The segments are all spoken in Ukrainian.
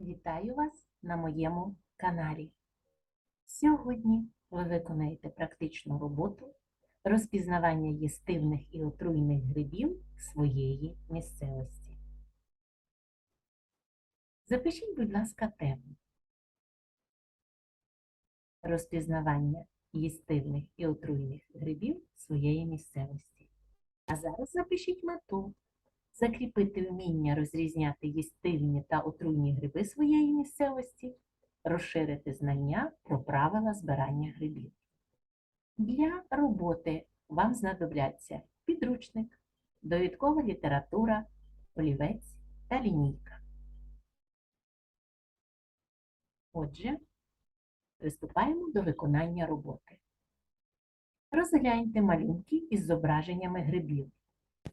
Вітаю вас на моєму каналі. Сьогодні ви виконаєте практичну роботу розпізнавання їстивних і отруйних грибів своєї місцевості. Запишіть, будь ласка, тему. Розпізнавання їстивних і отруйних грибів своєї місцевості. А зараз запишіть мету закріпити вміння розрізняти їстивні та отруйні гриби своєї місцевості, розширити знання про правила збирання грибів. Для роботи вам знадобляться підручник, довідкова література, олівець та лінійка. Отже, приступаємо до виконання роботи. Розгляньте малюнки із зображеннями грибів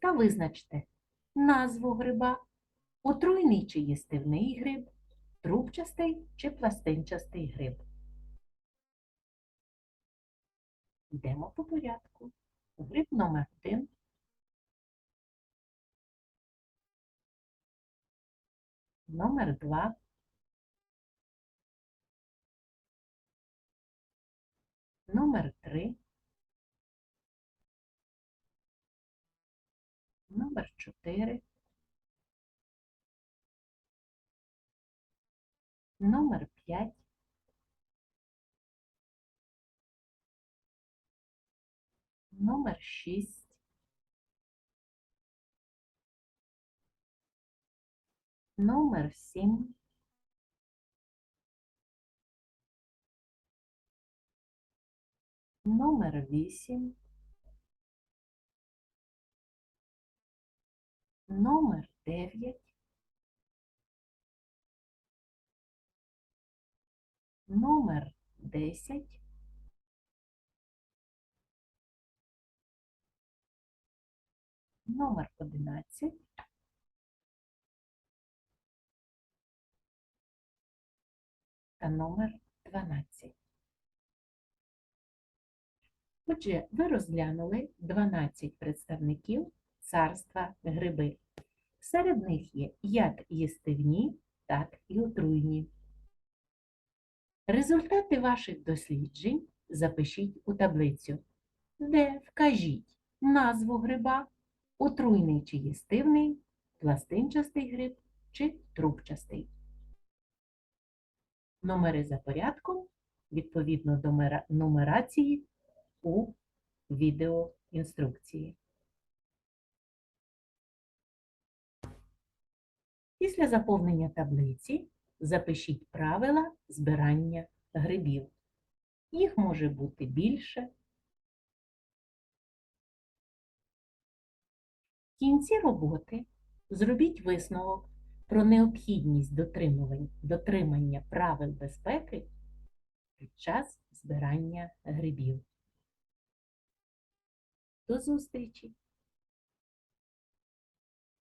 та визначте, назву гриба, отруйний чи їстивний гриб, трубчастий чи пластинчастий гриб. Йдемо по порядку. Гриб номер 1 номер 2 номер 3 номер 4, номер 5, номер 6, номер 7, номер 8, номер 9, номер 10, номер 11, та номер 12. Отже, ви розглянули 12 представників царства гриби. Серед них є як їстивні, так і отруйні. Результати ваших досліджень запишіть у таблицю, де вкажіть назву гриба, отруйний чи їстивний, пластинчастий гриб чи трубчастий. Номери за порядком відповідно до мера- нумерації у відеоінструкції. Після заповнення таблиці запишіть правила збирання грибів. Їх може бути більше. В кінці роботи зробіть висновок про необхідність дотримання правил безпеки під час збирання грибів. До зустрічі!